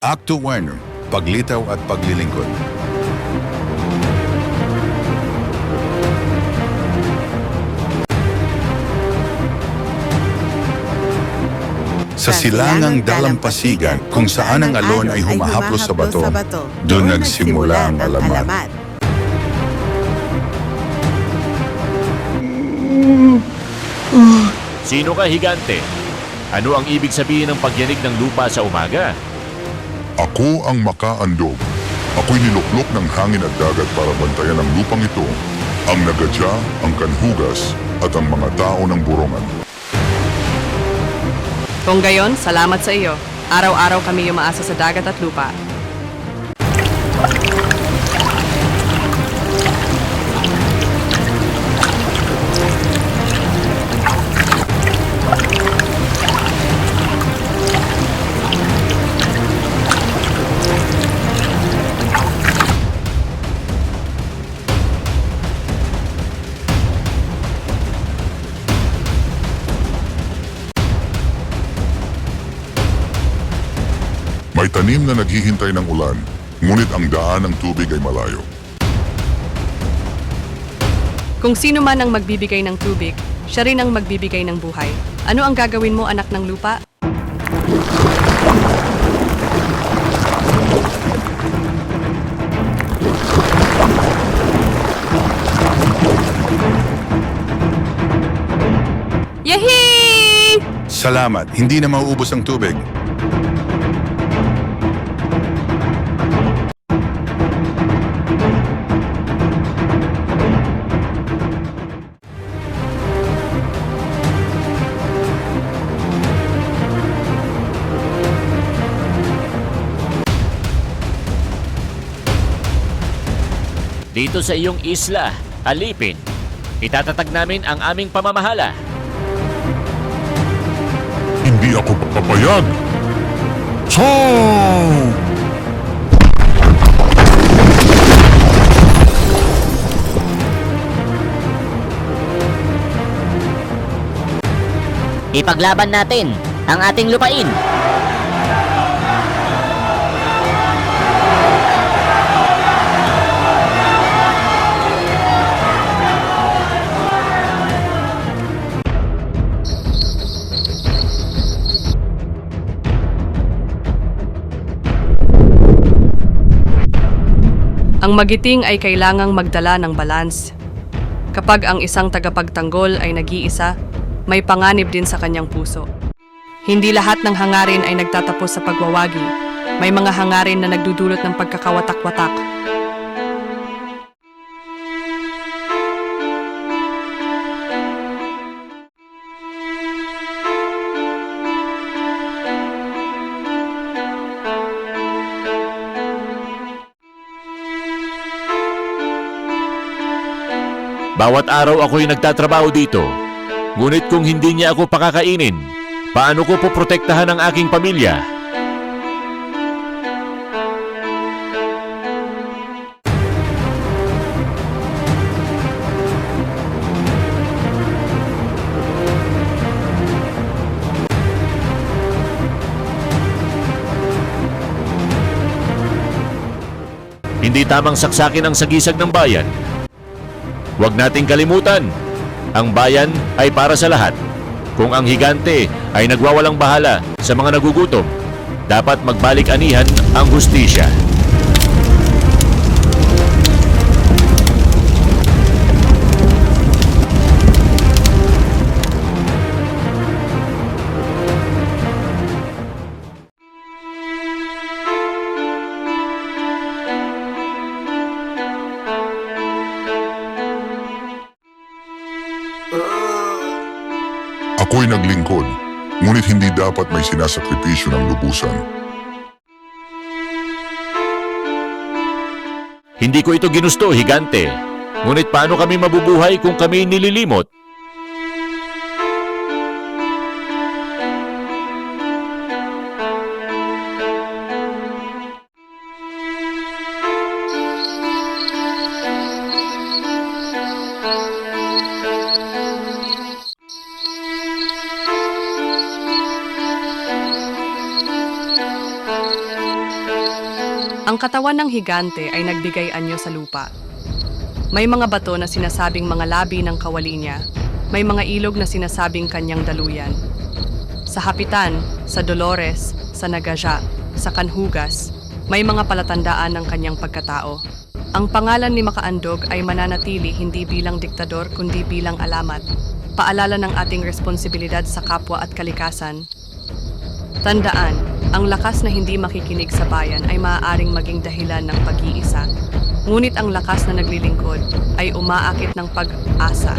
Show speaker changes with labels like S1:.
S1: Acto 1. Paglitaw at paglilingkod. Sa silangang dalampasigan kung saan ang alon ay humahaplos sa bato, doon nagsimula ang alamat.
S2: Sino ka, higante? Ano ang ibig sabihin ng pagyanig ng lupa sa umaga?
S3: Ako ang makaandog. Ako'y niluklok ng hangin at dagat para bantayan ang lupang ito, ang nagadya, ang kanhugas, at ang mga tao ng burongan.
S4: Kung gayon, salamat sa iyo. Araw-araw kami umaasa sa dagat at lupa.
S3: May tanim na naghihintay ng ulan, ngunit ang daan ng tubig ay malayo.
S4: Kung sino man ang magbibigay ng tubig, siya rin ang magbibigay ng buhay. Ano ang gagawin mo, anak ng lupa? Yehey!
S1: Salamat, hindi na mauubos ang tubig.
S2: Dito sa iyong isla, Alipin, itatatag namin ang aming pamamahala.
S3: Hindi ako papayag! So!
S5: Ipaglaban natin ang ating lupain.
S4: Ang magiting ay kailangang magdala ng balance. Kapag ang isang tagapagtanggol ay nag-iisa, may panganib din sa kanyang puso. Hindi lahat ng hangarin ay nagtatapos sa pagwawagi. May mga hangarin na nagdudulot ng pagkakawatak-watak.
S2: Bawat araw ako'y nagtatrabaho dito. Ngunit kung hindi niya ako pakakainin, paano ko poprotektahan ang aking pamilya? Hindi tamang saksakin ang sagisag ng bayan. Huwag nating kalimutan, ang bayan ay para sa lahat. Kung ang higante ay nagwawalang bahala sa mga nagugutom, dapat magbalik anihan ang hustisya.
S3: Ako'y naglingkod, ngunit hindi dapat may sinasakripisyo ng lubusan.
S2: Hindi ko ito ginusto, higante. Ngunit paano kami mabubuhay kung kami nililimot?
S4: Ang katawan ng higante ay nagbigay anyo sa lupa. May mga bato na sinasabing mga labi ng kawali niya. May mga ilog na sinasabing kanyang daluyan. Sa Hapitan, sa Dolores, sa Nagaja, sa Kanhugas, may mga palatandaan ng kanyang pagkatao. Ang pangalan ni Makaandog ay mananatili hindi bilang diktador kundi bilang alamat, paalala ng ating responsibilidad sa kapwa at kalikasan. Tandaan, ang lakas na hindi makikinig sa bayan ay maaaring maging dahilan ng pag-iisa. Ngunit ang lakas na naglilingkod ay umaakit ng pag-asa.